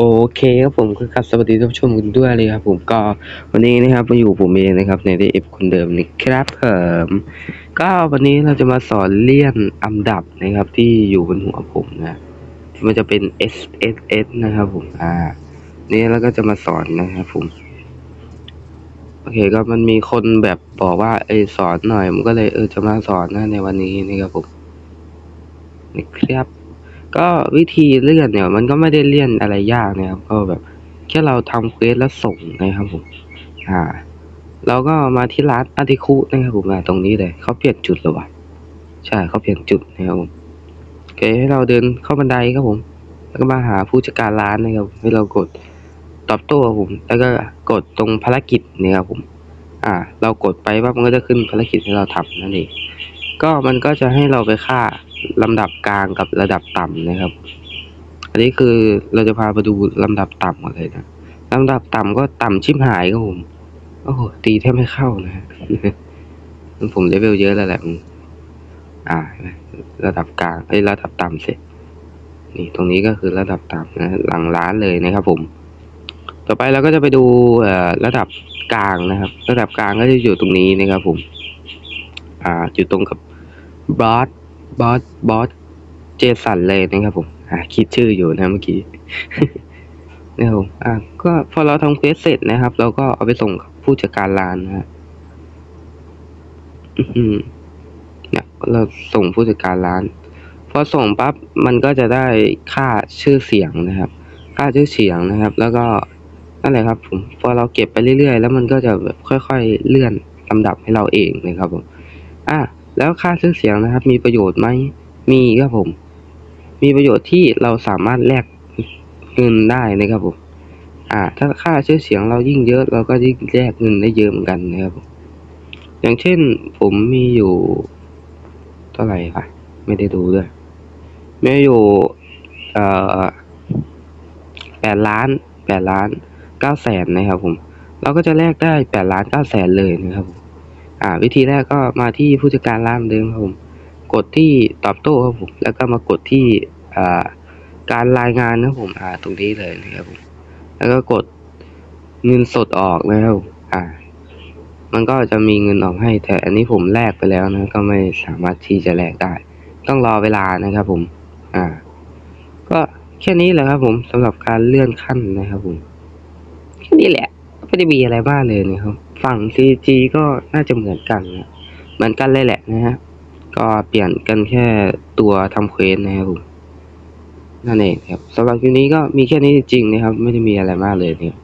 โอเคครับผมคือครับสวัสดีท่านผู้ชมกันด้วยเลยครับผมก็วันนี้นะครับมาอยู่ผมเองนะครับในเอฟคนเดิมนะครับผมก็วันนี้เราจะมาสอนเลี่ยนอันดับนะครับ ที่อยู่บนหัวผมนะมันจะเป็น S S S นะครับผมอ่านี่แล้วก็จะมาสอนนะครับผมโอเคก็มันมีคนแบบบอกว่าเออสอนหน่อยผมก็เลยเออจะมาสอนนะในวันนี้นะครับผมนะครับ ก็วิธีเลื่อนเนี่ย มันก็ไม่ได้เลื่อนอะไรยากนะครับก็แบบแค่เราทำเควสแล้วส่งนะครับผมอ่าเราก็มาที่ร้านอาติคุนะครับผมอ่าตรงนี้เลยเขาเปลี่ยนจุดแล้ววะใช่เขาเปลี่ยนจุดนะครับผมโอเคให้เราเดินเข้าบันไดครับผม แล้วก็มาหาผู้จัดการร้านนะครับ ให้เรากดตอบโต้ผม แล้วก็กดตรงภารกิจนี่ครับผม อ่า เรากดไปว่ามันก็จะขึ้นภารกิจให้เราทำนั่นเองก็มันก็จะให้เราไปฆ่า ลำดับกลางกับระดับต่ำนะครับ อันนี้คือเราจะพาไปดูลำดับต่ำกันเลยนะลำดับต่ำก็ต่ำชิบหายครับผมโอ้โหตีแทบไม่เข้านะฮะผมเลเวลเยอะแล้วแหละอ่า ระดับกลางไอ้ยระดับต่ำเสร็จ นี่ตรงนี้ก็คือระดับต่ำนะหลังร้านเลยนะครับ ผม ต่อไปเราก็จะไปดูอ่อระดับกลางนะครับ ระดับกลางก็จะอยู่ตรงนี้นะครับ ผม อ่าอยู่ตรงกับบอส บอสบอสเจสันเลยนะครับผมอ่าคิดชื่ออยู่นะเมื่อกี้นะครับผมอ่าก็พอเราทำเควสเสร็จนะครับ เราก็เอาไปส่งผู้จัดการร้านนะฮะอื้อหือเนี่ยเราส่งผู้จัดการร้าน พอส่งปั๊บมันก็จะได้ค่าชื่อเสียงนะครับ ค่าชื่อเสียงนะครับ แล้วก็นั่นแหละครับผมพอเราเก็บไปเรื่อยๆ แล้วมันก็จะแบบค่อย ๆ เลื่อนลำดับให้เราเองนะครับผมอะ แล้วค่าชื่อเสียงนะครับ มีประโยชน์ไหมมีครับผม มีประโยชน์ที่เราสามารถแลกเงินได้นะครับผมอ่า ถ้าค่าชื่อเสียงเรายิ่งเยอะ เราก็ยิ่งแลกเงินได้เยอะเหมือนกันนะครับผมอย่างเช่นผมมีอยู่ เท่าไหร่ปะไม่ได้ดูด้วยมีอยู่เอ่อแปดล้านแปดล้านเก้าแสนนะครับผม เราก็จะแลกได้แปดล้านเก้าแสนเลยนะครับผม อ่า วิธีแรกก็มาที่ผู้จัดการร้านเหมือนเดิมครับผม กดที่ตอบโต้ครับผมแล้วก็มากดที่อ่าการรายงานนะครับผมอ่าตรงนี้เลยนะครับผมแล้วก็กดเงินสดออกนะครับอ่า มันก็จะมีเงินออกให้ แต่อันนี้ผมแลกไปแล้วนะ ก็ไม่สามารถที่จะแลกได้ ต้องรอเวลานะครับผม อ่า ก็แค่นี้แหละครับผมสำหรับการเลื่อนขั้นนะครับผม แค่นี้แหละ ไม่ได้มีอะไรมากเลยนะครับ ฝั่ง CG ก็น่าจะเหมือนกันนะเหมือนกันเลยแหละนะฮะก็เปลี่ยนกันแค่ตัวทำเควสนะครับผมนั่นเองครับสำหรับคลิปนี้ก็มีแค่นี้จริงๆนะครับ ไม่ได้มีอะไรมากเลยนะครับ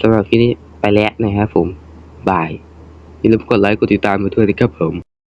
สำหรับคลิปนี้ไปแล้วนะครับผมบายอย่าลืมกดไลค์กดติดตามมาด้วยนะครับผม